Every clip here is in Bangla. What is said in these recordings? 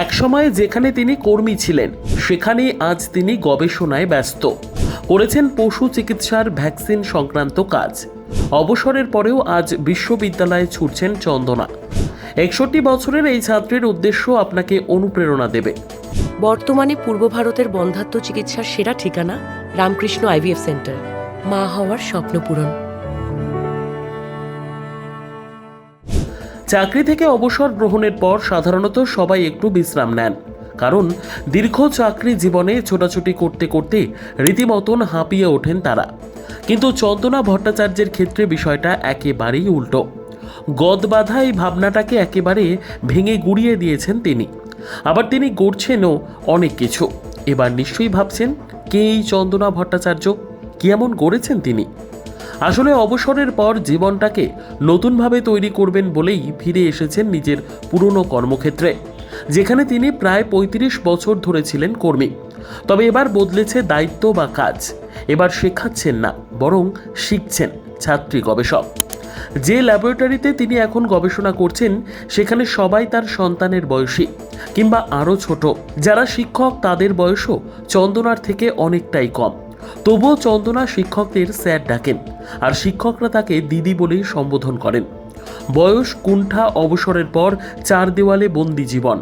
একসময় যেখানে তিনি কর্মী ছিলেন, সেখানেই আজ তিনি গবেষণায় ব্যস্ত। করেছেন পশু চিকিৎসার ভ্যাকসিন সংক্রান্ত কাজ। অবসরের পরেও আজ বিশ্ববিদ্যালয়ে ছুটছেন চন্দনা। একষট্টি বছরের এই ছাত্রের উদ্দেশ্য আপনাকে অনুপ্রেরণা দেবে। বর্তমানে পূর্ব ভারতের বন্ধাত্ম চিকিৎসার সেরা ঠিকানা রামকৃষ্ণ আইভিএফ সেন্টার। মা হওয়ার স্বপ্ন পূরণ। চাকরি থেকে অবসর গ্রহণের পর সাধারণত সবাই একটু বিশ্রাম নেন। কারণ দীর্ঘ চাকরি জীবনে ছোটাছুটি করতে করতে রীতিমতন হাঁপিয়ে ওঠেন তারা। কিন্তু চন্দনা ভট্টাচার্যের ক্ষেত্রে বিষয়টা একেবারেই উল্টো। গদবাধা এই ভাবনাটাকে একেবারে ভেঙে গুড়িয়ে দিয়েছেন তিনি। আবার তিনি গড়ছেনও অনেক কিছু। এবার নিশ্চয়ই ভাবছেন, কে এই চন্দনা ভট্টাচার্য? কি এমন গড়েছেন তিনি? আসলে অবসরের পর জীবনটাকে নতুনভাবে তৈরি করবেন বলেই ফিরে এসেছেন নিজের পুরনো কর্মক্ষেত্রে, যেখানে তিনি প্রায় পঁয়ত্রিশ বছর ধরে ছিলেন কর্মী। তবে এবার বদলেছে দায়িত্ব বা কাজ, এবার শেখাচ্ছেন না, বরং শিখছেন ছাত্রী গবেষক। যে ল্যাবরেটরিতে তিনি এখন গবেষণা করছেন, সেখানে সবাই তার সন্তানের বয়সী কিংবা আরও ছোট। যারা শিক্ষক, তাদের বয়সও চন্দনার থেকে অনেকটাই কম। তবুও চন্দনা শিক্ষকদের স্যার ডাকেন। আর শিক্ষকরা তাকে দিদি বলেই সম্বোধন করেন। বয়স, কুণ্ঠা, অবসরের পর চার দেওয়ালে বন্দি জীবন।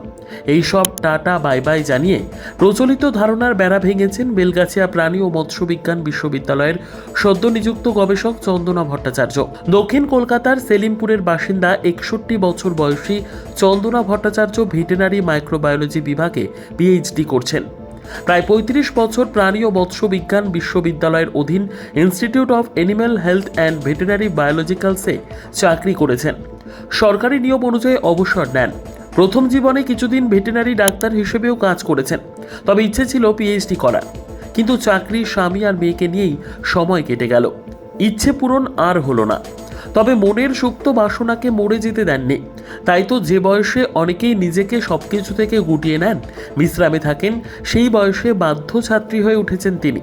এইসব টাটা, বাই বাই জানিয়ে প্রচলিত ধারণার বেড়া ভেঙেছেন বেলগাছিয়া প্রাণী ও মৎস্যবিজ্ঞান বিশ্ববিদ্যালয়ের সদ্য নিযুক্ত গবেষক চন্দনা ভট্টাচার্য। দক্ষিণ কলকাতার সেলিমপুরের বাসিন্দা একষট্টি বছর বয়সী চন্দনা ভট্টাচার্য ভেটেনারি মাইক্রোবায়োলজি বিভাগে পিএইচডি করছেন। প্রায় পঁয়ত্রিশ বছর প্রাণী ও মৎস্য বিজ্ঞান বিশ্ববিদ্যালয়ের অধীন institute of animal health and veterinary বায়োলজিক্যালসে চাকরি করেছেন। সরকারি নিয়ম অনুযায়ী অবসর নেন। প্রথম জীবনে কিছুদিন ভেটেনারি ডাক্তার হিসেবেও কাজ করেছেন। তবে ইচ্ছে ছিল পিএইচডি করার। কিন্তু চাকরি স্বামী আর মেয়েকে নিয়েই সময় কেটে গেল। ইচ্ছে পূরণ আর হলো না। তবে মনের সুপ্ত বাসনাকে মরে যেতে দেননি। তাই তো যে বয়সে অনেকেই নিজেকে সব কিছু থেকে গুটিয়ে নেন, বিশ্রামে থাকেন, সেই বয়সে বাধ্য ছাত্রী হয়ে উঠেছেন তিনি।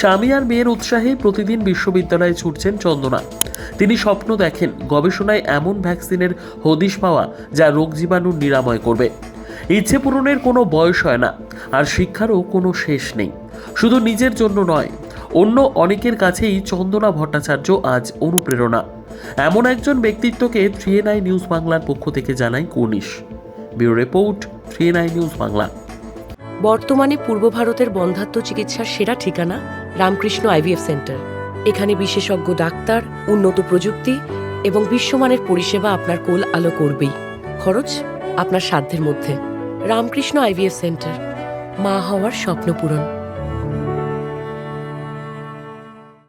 স্বামী আর মেয়ের উৎসাহে প্রতিদিন বিশ্ববিদ্যালয়ে ছুটছেন চন্দনা। তিনি স্বপ্ন দেখেন গবেষণায় এমন ভ্যাকসিনের হদিশ পাওয়া যা রোগ জীবাণু নিরাময় করবে। ইচ্ছে পূরণের কোনো বয়স হয় না, আর শিক্ষারও কোনো শেষ নেই। শুধু নিজের জন্য নয় অন্য অনেকের কাছেই চন্দনা ভট্টাচার্য আজ অনুপ্রেরণা। এমন একজন ব্যক্তিত্বকে থ্রি এন আই নিউজ বাংলার পক্ষ থেকে জানাই corniche. Bureau report three N I news Bangla. বর্তমানে পূর্ব ভারতের বন্ধাত্ম চিকিৎসার সেরা ঠিকানা রামকৃষ্ণ আইভিএফ সেন্টার। এখানে বিশেষজ্ঞ ডাক্তার, উন্নত প্রযুক্তি এবং বিশ্বমানের পরিষেবা আপনার কোল আলো করবেই। খরচ আপনার সাধ্যের মধ্যে। Ramakrishna IVF center. মা হওয়ার স্বপ্ন পূরণ।